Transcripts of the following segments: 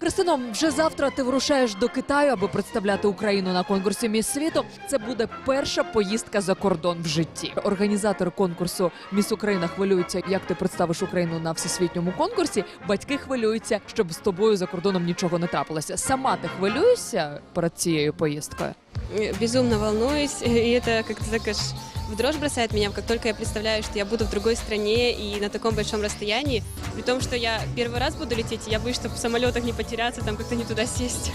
Кристино, вже завтра ти вирушаєш до Китаю, аби представляти Україну на конкурсі Міс світу. Це буде перша поїздка за кордон в житті. Організатори конкурсу Міс Україна хвилюються, як ти представиш Україну на всесвітньому конкурсі. Батьки хвилюються, щоб з тобою за кордоном нічого не трапилося. Сама ти хвилюєшся перед цією поїздкою? Безумно волнуюсь, и это как-то так аж в дрожь бросает меня, как только я представляю, что я буду в другой стране и на таком большом расстоянии, при том, что я первый раз буду лететь, и я боюсь, чтобы в самолетах не потеряться, там как-то не туда сесть.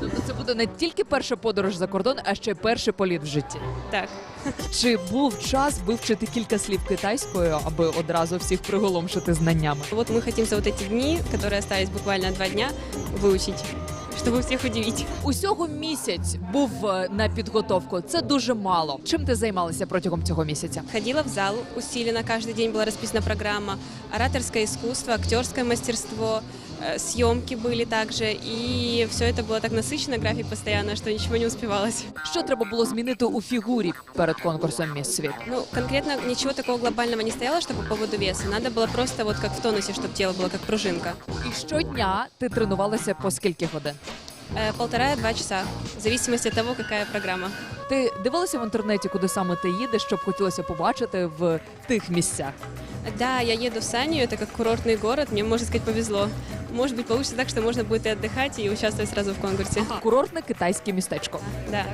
Тобто це буде не тільки перша подорож за кордон, а ще й перший політ в житті. Так, Чи був час вивчити кілька слів китайською, аби одразу всіх приголомшити знаннями? вот мы хотим за вот эти дни, которые остались буквально два дня, выучить, чтобы всех удивить. Усього місяць був е, на підготовку. Це дуже мало. Чим ти займалася протягом цього місяця? Ходила в зал усиленно, каждый день была расписана программа, ораторское искусство, актерское мастерство, э, съемки были также, и все это было так насыщенно, график постоянно, что ничего не успевалось. Що треба було змінити у фігурі перед конкурсом Міс Світ? Ну, конкретно ничего такого глобального не стояло, что по поводу веса. Надо было просто вот как в тонусе, чтобы тело было как пружинка. І щодня ти тренувалася по скільки годин? Э, Полтора-два часа, в зависимости от того, какая программа. Ти дивилася в інтернеті, куди саме ти їдеш, щоб хотілося побачити в тих місцях? Да, я еду в Санию, это как курортный город, мне, можно сказать, повезло. Может быть, получится так, что можно будет и отдыхать, и участвовать сразу в конкурсе. Курортне китайське містечко. Да.